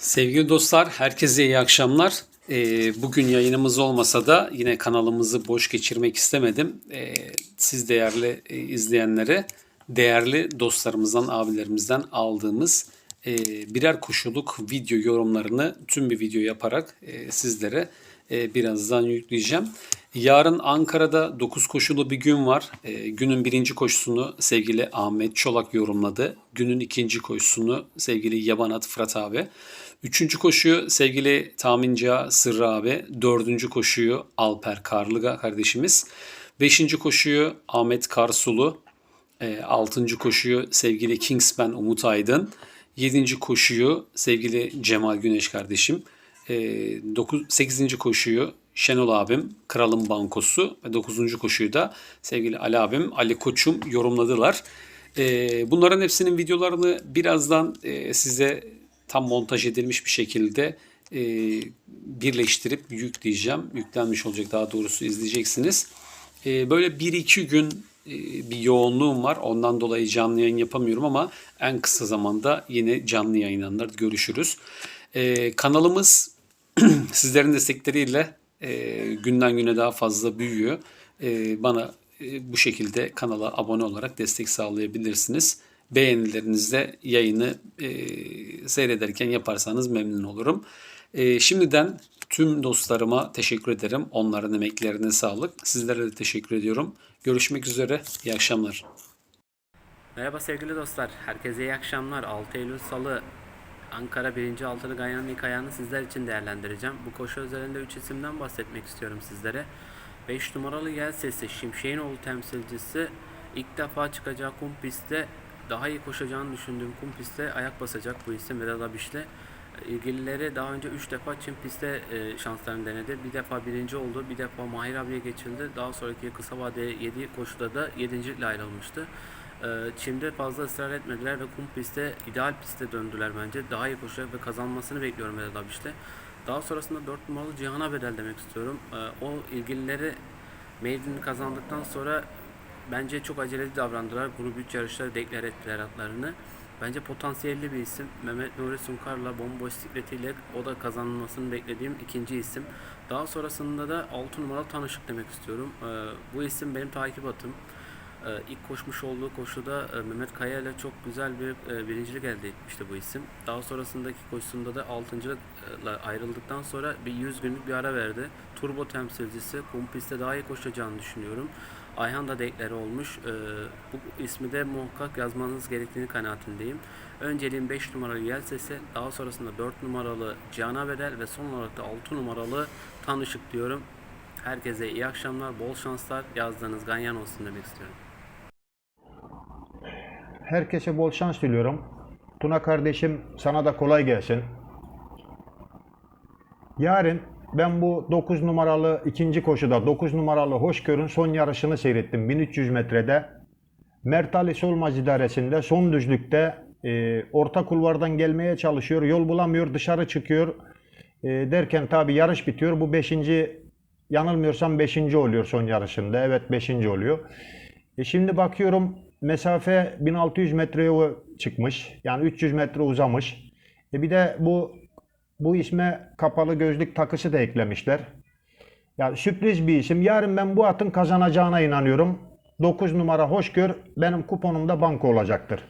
Sevgili dostlar, herkese iyi akşamlar. Ee, bugün yayınımız olmasa da yine kanalımızı boş geçirmek istemedim. Ee, siz değerli e, izleyenlere, değerli dostlarımızdan, abilerimizden aldığımız e, birer koşuluk video yorumlarını tüm bir video yaparak e, sizlere e, birazdan yükleyeceğim. Yarın Ankara'da 9 koşulu bir gün var. E, günün birinci koşusunu sevgili Ahmet Çolak yorumladı. Günün ikinci koşusunu sevgili Yabanat Fırat abi. Üçüncü koşuyu sevgili Tahminci Sırrı abi. Dördüncü koşuyu Alper Karlıga kardeşimiz. Beşinci koşuyu Ahmet Karsulu. E, altıncı koşuyu sevgili Kingsman Umut Aydın. Yedinci koşuyu sevgili Cemal Güneş kardeşim. 9, 8. koşuyu Şenol abim Kralın Bankosu ve 9. koşuyu da sevgili Ali abim Ali Koçum yorumladılar. E, bunların hepsinin videolarını birazdan e, size tam montaj edilmiş bir şekilde e, birleştirip yükleyeceğim. Yüklenmiş olacak daha doğrusu izleyeceksiniz. E, böyle 1-2 gün e, bir yoğunluğum var. Ondan dolayı canlı yayın yapamıyorum ama en kısa zamanda yine canlı yayınlanır görüşürüz. E, kanalımız sizlerin destekleriyle e, günden güne daha fazla büyüyor. E, bana e, bu şekilde kanala abone olarak destek sağlayabilirsiniz. Beğenilerinizle yayını e, seyrederken yaparsanız memnun olurum. E, şimdiden tüm dostlarıma teşekkür ederim. Onların emeklerine sağlık. Sizlere de teşekkür ediyorum. Görüşmek üzere. İyi akşamlar. Merhaba sevgili dostlar. Herkese iyi akşamlar. 6 Eylül Salı Ankara 1. Altılı Ganyan'ın ilk ayağını sizler için değerlendireceğim. Bu koşu özelinde 3 isimden bahsetmek istiyorum sizlere. 5 numaralı Yel Sesi Şimşek'inoğlu temsilcisi ilk defa çıkacağı kum pistte daha iyi koşacağını düşündüğüm kum pistte ayak basacak bu isim Vedat Abiş'le. İlgilileri daha önce 3 defa Çin pistte e, şanslarını denedi. Bir defa birinci oldu, bir defa Mahir abiye geçildi. Daha sonraki kısa vade 7 koşuda da 7. ile ayrılmıştı. Ee, Çim'de fazla ısrar etmediler ve kum pistte ideal pistte döndüler bence. Daha iyi koşacak ve kazanmasını bekliyorum Vedat Abiş'te. Daha sonrasında 4 numaralı Cihan'a bedel demek istiyorum. Ee, o ilgilileri Maiden'i kazandıktan sonra bence çok aceleci davrandılar. Grup 3 yarışları deklar ettiler atlarını. Bence potansiyelli bir isim. Mehmet Nuri Sunkar'la bomboş sikletiyle o da kazanmasını beklediğim ikinci isim. Daha sonrasında da 6 numaralı Tanışık demek istiyorum. Ee, bu isim benim takip atım. Ee, ilk koşmuş olduğu koşuda e, Mehmet Kaya ile çok güzel bir e, birincilik elde etmişti bu isim. Daha sonrasındaki koşusunda da altıncılıkla ayrıldıktan sonra bir 100 günlük bir ara verdi. Turbo temsilcisi kum pistte daha iyi koşacağını düşünüyorum. Ayhan da dekları olmuş. Ee, bu ismi de muhakkak yazmanız gerektiğini kanaatindeyim. Önceliğim 5 numaralı Yel Sesi, daha sonrasında 4 numaralı Cana Bedel ve son olarak da 6 numaralı Tanışık diyorum. Herkese iyi akşamlar, bol şanslar. Yazdığınız ganyan olsun demek istiyorum. Herkese bol şans diliyorum. Tuna kardeşim sana da kolay gelsin. Yarın ben bu 9 numaralı ikinci koşuda 9 numaralı Hoşgör'ün son yarışını seyrettim 1300 metrede. Mert Ali Solmaz idaresinde son düzlükte e, orta kulvardan gelmeye çalışıyor. Yol bulamıyor dışarı çıkıyor. E, derken tabi yarış bitiyor. Bu 5. yanılmıyorsam 5. oluyor son yarışında. Evet 5. oluyor. E şimdi bakıyorum mesafe 1600 metreye çıkmış. Yani 300 metre uzamış. E bir de bu bu isme kapalı gözlük takısı da eklemişler. Yani sürpriz bir isim. Yarın ben bu atın kazanacağına inanıyorum. 9 numara Hoşgör benim kuponumda banko olacaktır.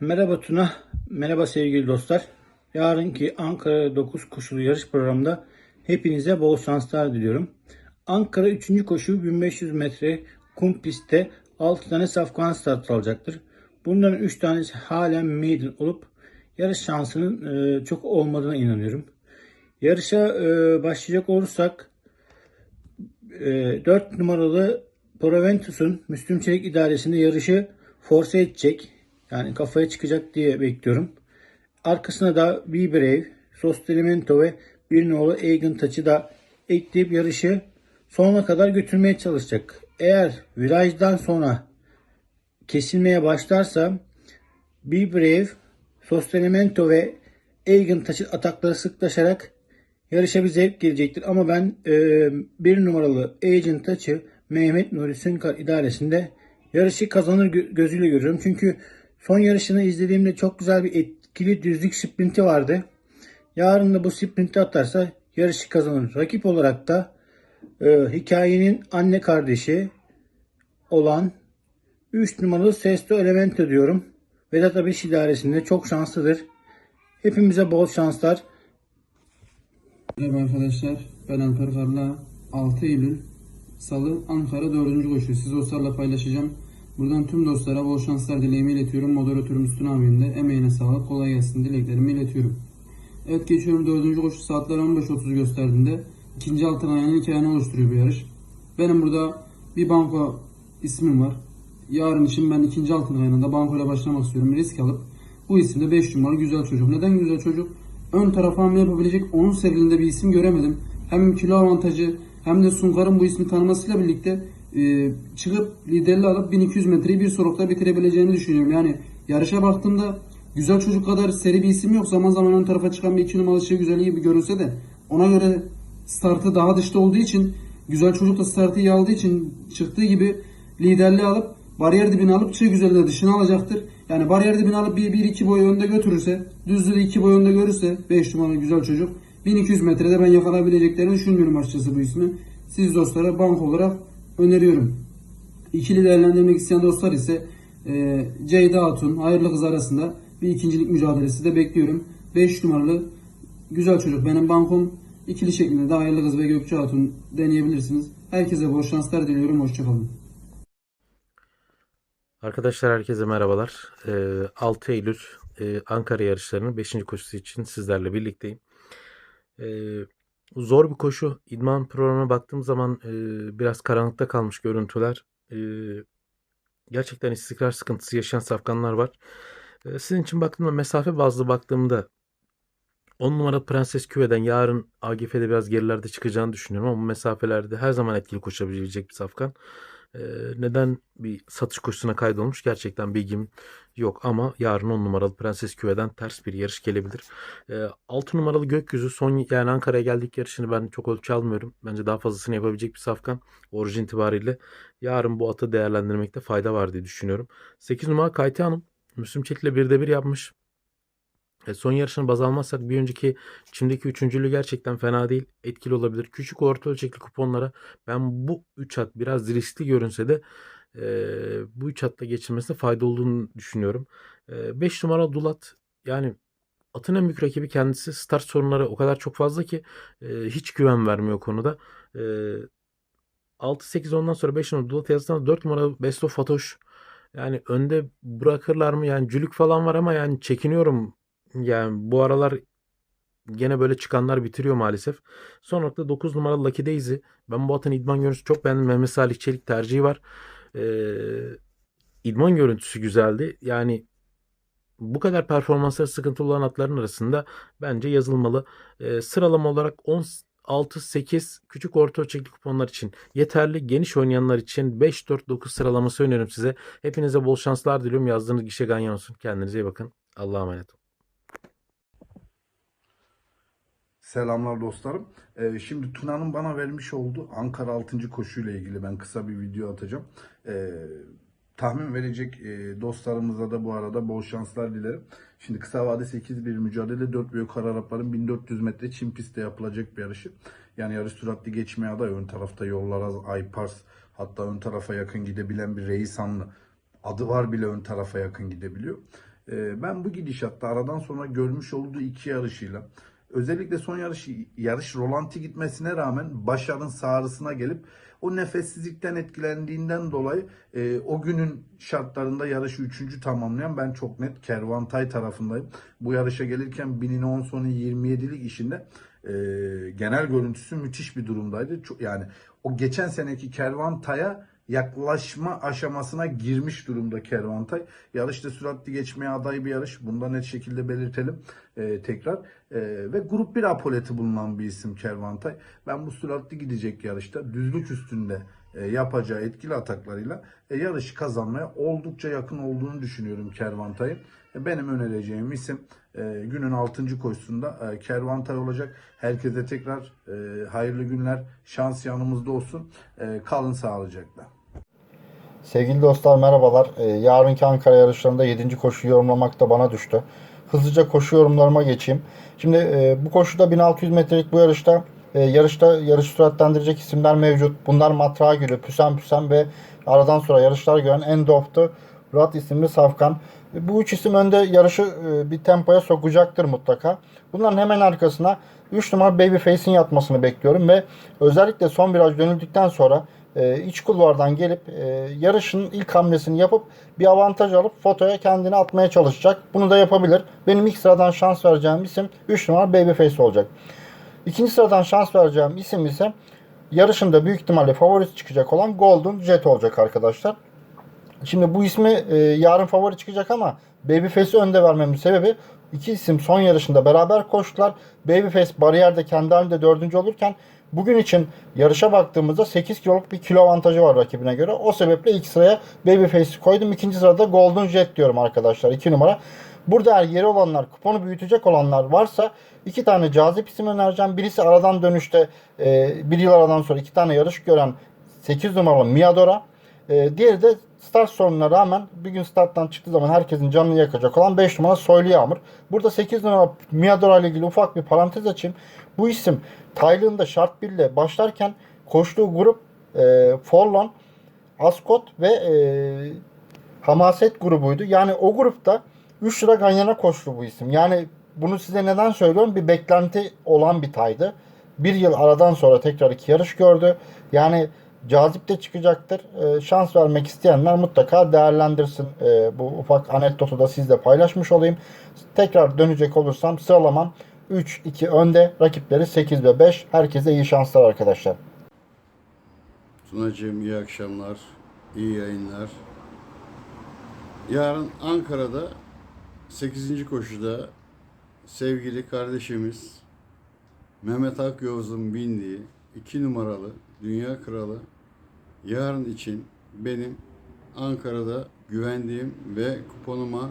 Merhaba Tuna, merhaba sevgili dostlar. Yarınki Ankara 9 koşulu yarış programında hepinize bol şanslar diliyorum. Ankara 3. koşu 1500 metre kum pistte 6 tane safkan start alacaktır. Bunların 3 tanesi halen maiden olup yarış şansının e, çok olmadığına inanıyorum. Yarışa e, başlayacak olursak e, 4 numaralı Proventus'un Müslüm Çelik idaresinde yarışı force edecek. Yani kafaya çıkacak diye bekliyorum. Arkasına da Be Brave, Sostelimento ve bir nolu Egan Taç'ı da ekleyip yarışı sonuna kadar götürmeye çalışacak. Eğer virajdan sonra kesilmeye başlarsa Be Brave, Sostelimento ve Egan Taç'ın atakları sıklaşarak yarışa bir zevk gelecektir. Ama ben e, bir numaralı Agent Taç'ı Mehmet Nuri Sünkar idaresinde yarışı kazanır gö- gözüyle görüyorum. Çünkü son yarışını izlediğimde çok güzel bir et- kilit düzlük sprinti vardı. Yarın da bu sprinti atarsa yarışı kazanır. Rakip olarak da e, hikayenin anne kardeşi olan 3 numaralı Sesto Elemento diyorum. Vedat Abiş idaresinde çok şanslıdır. Hepimize bol şanslar. Merhaba arkadaşlar, ben Alper Karla. 6 Eylül Salı Ankara 4. koşu. Siz dostlarla paylaşacağım. Buradan tüm dostlara bol şanslar dileğimi iletiyorum. Moderatörüm Üstün abinin de emeğine sağlık, kolay gelsin dileklerimi iletiyorum. Evet geçiyorum 4. koşu saatler 15.30 gösterdiğinde ikinci altın ayağının hikayeni oluşturuyor bu yarış. Benim burada bir banko ismim var. Yarın için ben ikinci altın ayağında bankoyla başlamak istiyorum. Risk alıp bu isimde 5 numaralı güzel çocuk. Neden güzel çocuk? Ön taraf hamle yapabilecek onun serilinde bir isim göremedim. Hem kilo avantajı hem de Sunkar'ın bu ismi tanımasıyla birlikte e, çıkıp liderliği alıp 1200 metreyi bir solukta bitirebileceğini düşünüyorum. Yani yarışa baktığımda güzel çocuk kadar seri bir isim yok. Zaman zaman ön tarafa çıkan bir iki numaralı şey güzelliği gibi görünse de ona göre startı daha dışta olduğu için güzel çocuk da startı iyi aldığı için çıktığı gibi liderliği alıp bariyer dibine alıp çığ güzeli de dışına alacaktır. Yani bariyer dibine alıp 1-2 boy önde götürürse, düzlüğü 2 boy önde görürse 5 numaralı güzel çocuk 1200 metrede ben yakalayabileceklerini düşünmüyorum açıkçası bu ismi. Siz dostlara bank olarak öneriyorum. İkili değerlendirmek isteyen dostlar ise e, Ceyda Hatun, Hayırlı Kız arasında bir ikincilik mücadelesi de bekliyorum. 5 numaralı güzel çocuk benim bankom. İkili şeklinde de Hayırlı Kız ve Gökçe Hatun deneyebilirsiniz. Herkese bol şanslar diliyorum. Hoşçakalın. Arkadaşlar herkese merhabalar. Ee, 6 Eylül e, Ankara yarışlarının 5. koşusu için sizlerle birlikteyim. Ee, zor bir koşu. İdman programına baktığım zaman e, biraz karanlıkta kalmış görüntüler. Ee, gerçekten istikrar sıkıntısı yaşayan safkanlar var. Ee, sizin için baktığımda mesafe bazlı baktığımda 10 numara Prenses Küve'den yarın AGF'de biraz gerilerde çıkacağını düşünüyorum ama bu mesafelerde her zaman etkili koşabilecek bir safkan. Ee, neden bir satış koşusuna kaydolmuş gerçekten bilgim yok ama yarın 10 numaralı Prenses Küve'den ters bir yarış gelebilir. Ee, 6 numaralı Gökyüzü son yani Ankara'ya geldik yarışını ben çok ölçü almıyorum. Bence daha fazlasını yapabilecek bir safkan orijin itibariyle. Yarın bu atı değerlendirmekte fayda var diye düşünüyorum. 8 numara Kayti Hanım Müslüm Çelik'le 1'de 1 yapmış. E, son yarışını baz almazsak bir önceki Çim'deki üçüncülüğü gerçekten fena değil. Etkili olabilir. Küçük orta ölçekli kuponlara ben bu 3 at biraz riskli görünse de e, bu 3 atla geçilmesine fayda olduğunu düşünüyorum. 5 numara Dulat yani atın en büyük rakibi kendisi. Start sorunları o kadar çok fazla ki e, hiç güven vermiyor konuda. E, 6-8 ondan sonra 5 numara Dulat yazdıktan 4 numara Besto Fatoş. Yani önde bırakırlar mı? Yani cülük falan var ama yani çekiniyorum. Yani bu aralar gene böyle çıkanlar bitiriyor maalesef. Son nokta 9 numaralı Lucky Daisy. Ben bu atın idman görüntüsü çok beğendim. Mehmet Salih Çelik tercihi var. Ee, idman görüntüsü güzeldi. Yani bu kadar performansları sıkıntılı olan atların arasında bence yazılmalı. Ee, sıralama olarak 10 6-8 küçük orta ölçekli kuponlar için yeterli. Geniş oynayanlar için 5-4-9 sıralaması öneririm size. Hepinize bol şanslar diliyorum. Yazdığınız gişe ganyan olsun. Kendinize iyi bakın. Allah'a emanet olun. Selamlar dostlarım. Ee, şimdi Tuna'nın bana vermiş olduğu Ankara 6. koşuyla ilgili ben kısa bir video atacağım. Ee, tahmin verecek e, dostlarımıza da bu arada bol şanslar dilerim. Şimdi kısa vade 8 bir mücadele 4 büyük Arapların 1400 metre çim pistte yapılacak bir yarışı. Yani yarış süratli geçmeye aday. Ön tarafta yollar az Aypars hatta ön tarafa yakın gidebilen bir Reisanlı adı var bile ön tarafa yakın gidebiliyor. Ee, ben bu gidişatta aradan sonra görmüş olduğu iki yarışıyla özellikle son yarış yarış rolanti gitmesine rağmen başarın sağrısına gelip o nefessizlikten etkilendiğinden dolayı e, o günün şartlarında yarışı üçüncü tamamlayan ben çok net Kervantay tarafındayım. Bu yarışa gelirken binine 10 sonu 27'lik işinde e, genel görüntüsü müthiş bir durumdaydı. Çok, yani o geçen seneki Kervantay'a yaklaşma aşamasına girmiş durumda Kervantay. Yarışta süratli geçmeye aday bir yarış. Bunda net şekilde belirtelim e, tekrar. E, ve grup 1 apoleti bulunan bir isim Kervantay. Ben bu süratli gidecek yarışta düzlük üstünde e, yapacağı etkili ataklarıyla e, yarışı kazanmaya oldukça yakın olduğunu düşünüyorum Kervantay'ın. E, benim önereceğim isim e, günün 6. koşusunda e, Kervantay olacak. Herkese tekrar e, hayırlı günler, şans yanımızda olsun. E, kalın sağlıcakla. Sevgili dostlar merhabalar. Ee, yarınki Ankara yarışlarında 7. koşuyu yorumlamak da bana düştü. hızlıca koşu yorumlarıma geçeyim. Şimdi e, bu koşuda 1600 metrelik bu yarışta e, yarışta yarış süratlendirecek isimler mevcut. Bunlar Matrağa Gülü, Püsen Püsen ve aradan sonra yarışlar gören Endorf'tu. Murat isimli Safkan. Bu üç isim önde yarışı e, bir tempoya sokacaktır mutlaka. Bunların hemen arkasına 3 numara Babyface'in yatmasını bekliyorum ve özellikle son viraj dönüldükten sonra e, iç kulvardan gelip e, yarışın ilk hamlesini yapıp bir avantaj alıp fotoya kendini atmaya çalışacak. Bunu da yapabilir. Benim ilk sıradan şans vereceğim isim 3 numara Babyface olacak. İkinci sıradan şans vereceğim isim ise yarışında büyük ihtimalle favorisi çıkacak olan Golden Jet olacak arkadaşlar. Şimdi bu ismi e, yarın favori çıkacak ama Babyface'i önde vermemin sebebi iki isim son yarışında beraber koştular. Babyface bariyerde kendi halinde dördüncü olurken bugün için yarışa baktığımızda 8 kiloluk bir kilo avantajı var rakibine göre. O sebeple ilk sıraya Babyface'i koydum. İkinci sırada Golden Jet diyorum arkadaşlar 2 numara. Burada eğer yeri olanlar, kuponu büyütecek olanlar varsa iki tane cazip isim önereceğim. Birisi aradan dönüşte e, bir yıl aradan sonra iki tane yarış gören 8 numaralı Miadora. E, diğeri de start sorununa rağmen bir gün starttan çıktığı zaman herkesin canını yakacak olan 5 numara Soylu Yağmur. Burada 8 numara Miadora ile ilgili ufak bir parantez açayım. Bu isim Taylığında şart 1 ile başlarken koştuğu grup e, Forlon, Ascot ve e, Hamaset grubuydu. Yani o grupta 3 lira Ganyan'a koştu bu isim. Yani bunu size neden söylüyorum? Bir beklenti olan bir taydı. Bir yıl aradan sonra tekrar iki yarış gördü. Yani cazip de çıkacaktır. Ee, şans vermek isteyenler mutlaka değerlendirsin. Ee, bu ufak anekdotu da sizle paylaşmış olayım. Tekrar dönecek olursam sıralamam 3-2 önde. Rakipleri 8 ve 5. Herkese iyi şanslar arkadaşlar. Tunacığım iyi akşamlar, iyi yayınlar. Yarın Ankara'da 8. koşuda sevgili kardeşimiz Mehmet Akyavuz'un bindiği 2 numaralı Dünya Kralı yarın için benim Ankara'da güvendiğim ve kuponuma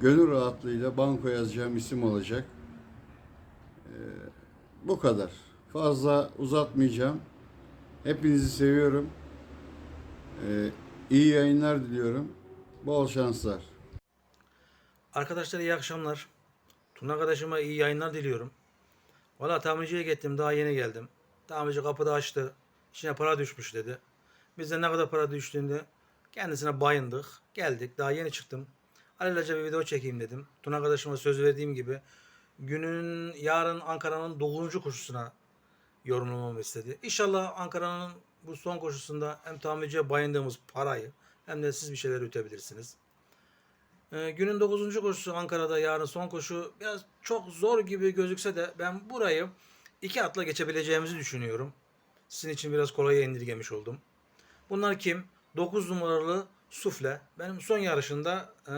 gönül rahatlığıyla banko yazacağım isim olacak. Ee, bu kadar. Fazla uzatmayacağım. Hepinizi seviyorum. Ee, iyi yayınlar diliyorum. Bol şanslar. Arkadaşlar iyi akşamlar. Tuna kardeşime iyi yayınlar diliyorum. Valla tamirciye gittim daha yeni geldim. Tamirci kapıda açtı. İçine para düşmüş dedi. Biz de ne kadar para düştüğünde kendisine bayındık. Geldik daha yeni çıktım. Alelacele bir video çekeyim dedim. Tuna kardeşime söz verdiğim gibi günün yarın Ankara'nın 9. koşusuna yorumlamamı istedi. İnşallah Ankara'nın bu son koşusunda hem tamirciye bayındığımız parayı hem de siz bir şeyler ütebilirsiniz. Ee, günün 9. koşusu Ankara'da yarın son koşu biraz çok zor gibi gözükse de ben burayı iki atla geçebileceğimizi düşünüyorum. Sizin için biraz kolaya indirgemiş oldum. Bunlar kim? 9 numaralı Sufle. Benim son yarışında e,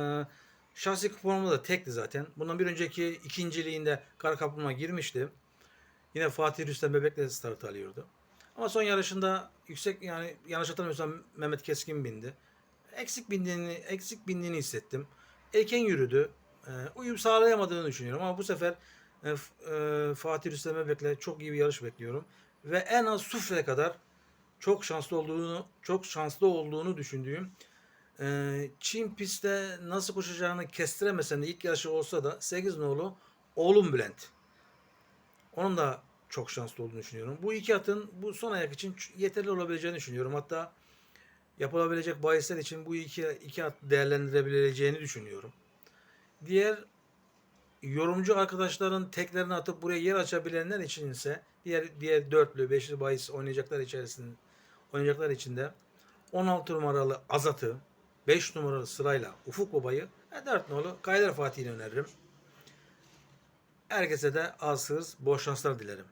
şahsi kuponumda da tekti zaten. Bundan bir önceki ikinciliğinde kara kaplumbağa girmişti. Yine Fatih Rüstem Bebek'le start alıyordu. Ama son yarışında yüksek yani yanlış hatırlamıyorsam Mehmet Keskin bindi. Eksik bindiğini eksik bindiğini hissettim. Erken yürüdü. E, uyum sağlayamadığını düşünüyorum ama bu sefer e, e, Fatih Rüstem Bebek'le çok iyi bir yarış bekliyorum ve en az Sufle kadar çok şanslı olduğunu çok şanslı olduğunu düşündüğüm e, Çin pistte nasıl koşacağını kestiremesen de ilk yarışı olsa da 8 nolu oğlum Bülent. Onun da çok şanslı olduğunu düşünüyorum. Bu iki atın bu son ayak için yeterli olabileceğini düşünüyorum. Hatta yapılabilecek bahisler için bu iki, iki at değerlendirebileceğini düşünüyorum. Diğer yorumcu arkadaşların teklerini atıp buraya yer açabilenler için ise diğer diğer dörtlü, beşli bahis oynayacaklar içerisinde oynayacaklar içinde 16 numaralı Azat'ı, 5 numaralı sırayla Ufuk Baba'yı ve 4 numaralı Kayder Fatih'i öneririm. Herkese de az bol şanslar dilerim.